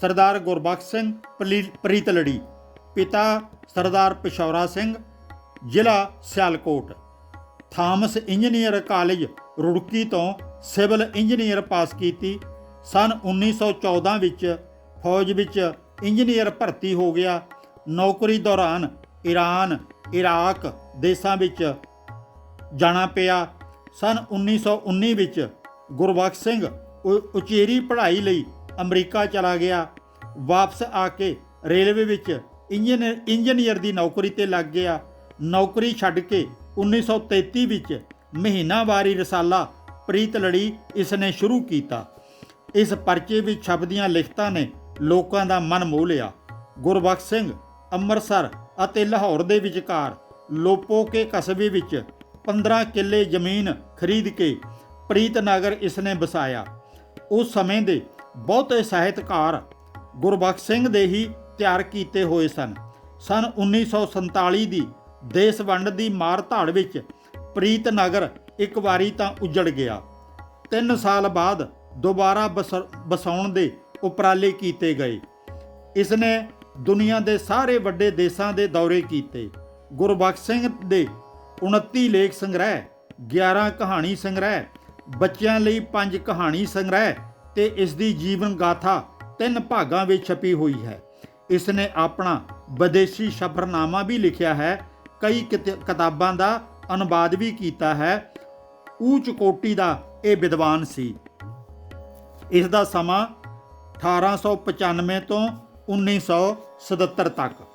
ਸਰਦਾਰ ਗੁਰਬਖਸ਼ ਸਿੰਘ ਪਲੀ- ਪ੍ਰੀਤਲੜੀ, ਪਿਤਾ ਸਰਦਾਰ ਪਿਸ਼ੌਰਾ ਸਿੰਘ, ਜ਼ਿਲ੍ਹਾ Sialkot. Thomas engineer college Roorkee ਤੋਂ ਸਿਵਲ ਇੰਜੀਨੀਅਰ ਪਾਸ ਕੀਤੀ। ਸਨ 1914 ਵਿੱਚ ਫੌਜ ਵਿੱਚ ਇੰਜੀਨੀਅਰ ਭਰਤੀ ਹੋ ਗਿਆ। ਨੌਕਰੀ ਦੌਰਾਨ ਈਰਾਨ, ਇਰਾਕ ਦੇਸ਼ਾਂ ਵਿੱਚ ਜਾਣਾ ਪਿਆ। ਸਨ 1919 ਵਿੱਚ ਗੁਰਬਖਸ਼ ਸਿੰਘ ਉਚੇਰੀ ਪੜ੍ਹਾਈ ਲਈ ਅਮਰੀਕਾ ਚਲਾ ਗਿਆ। ਵਾਪਸ ਆ ਕੇ ਰੇਲਵੇ ਵਿੱਚ ਇੰਜੀਨੀਅਰ ਇੰਜੀਨੀਅਰ ਦੀ ਨੌਕਰੀ ਤੇ ਲੱਗ ਗਿਆ। ਨੌਕਰੀ ਛੱਡ ਕੇ 1933 ਵਿੱਚ ਮਹੀਨਾਵਾਰੀ ਰਸਾਲਾ ਪ੍ਰੀਤ ਲੜੀ ਇਸ ਨੇ ਸ਼ੁਰੂ ਕੀਤਾ। ਇਸ ਪਰਚੇ ਵਿੱਚ ਛਪਦੀਆਂ ਲਿਖਤਾਂ ਨੇ ਲੋਕਾਂ ਦਾ ਮਨ ਮੋਹ ਲਿਆ। ਗੁਰਬਖਸ਼ ਸਿੰਘ, ਅੰਮ੍ਰਿਤਸਰ ਅਤੇ ਲਾਹੌਰ ਦੇ ਵਿਚਕਾਰ ਲੋਪੋ ਕੇ ਕਸਬੇ ਵਿੱਚ 15 ਕਿੱਲੇ ਜ਼ਮੀਨ ਖਰੀਦ ਕੇ ਪ੍ਰੀਤਨਗਰ ਇਸ ਨੇ ਵਸਾਇਆ। ਉਸ ਸਮੇਂ ਦੇ ਬਹੁਤੇ ਸਾਹਿਤਕਾਰ ਗੁਰਬਖਸ਼ ਸਿੰਘ ਦੇ ਹੀ ਤਿਆਰ ਕੀਤੇ ਹੋਏ ਸਨ। ਸਨ 1947 ਦੀ ਦੇਸ਼ ਵੰਡ ਦੀ ਮਾਰ ਧਾੜ ਵਿੱਚ ਪ੍ਰੀਤ ਨਗਰ ਇੱਕ ਵਾਰੀ ਤਾਂ ਉਜੜ ਗਿਆ। 3 ਸਾਲ ਬਾਅਦ ਦੁਬਾਰਾ ਬਸ- ਵਸਾਉਣ ਦੇ ਉਪਰਾਲੇ ਕੀਤੇ ਗਏ। ਇਸ ਨੇ ਦੁਨੀਆ ਦੇ ਸਾਰੇ ਵੱਡੇ ਦੇਸ਼ਾਂ ਦੇ ਦੌਰੇ ਕੀਤੇ। ਗੁਰਬਖਸ਼ ਸਿੰਘ ਦੇ 29 ਲੇਖ ਸੰਗ੍ਰਹਿ 11 ਕਹਾਣੀ ਸੰਗ੍ਰਹਿ, ਬੱਚਿਆਂ ਲਈ 5 ਕਹਾਣੀ ਸੰਗ੍ਰਹਿ ਤੇ ਇਸ ਦੀ ਜੀਵਨ ਗਾਥਾ ਤਿੰਨ ਭਾਗਾਂ ਵਿੱਚ ਛਪੀ ਹੋਈ ਹੈ। ਇਸ ਨੇ ਆਪਣਾ ਵਿਦੇਸ਼ੀ ਸਫ਼ਰਨਾਮਾ ਵੀ ਲਿਖਿਆ ਹੈ। ਕਈ ਕਿਤ- ਕਿਤਾਬਾਂ ਦਾ ਅਨੁਵਾਦ ਵੀ ਕੀਤਾ ਹੈ। ਉੱਚ ਕੋਟੀ ਦਾ ਇਹ ਵਿਦਵਾਨ ਸੀ। ਇਸ ਦਾ ਸਮਾਂ 1895 ਤੋਂ 1977 ਤੱਕ।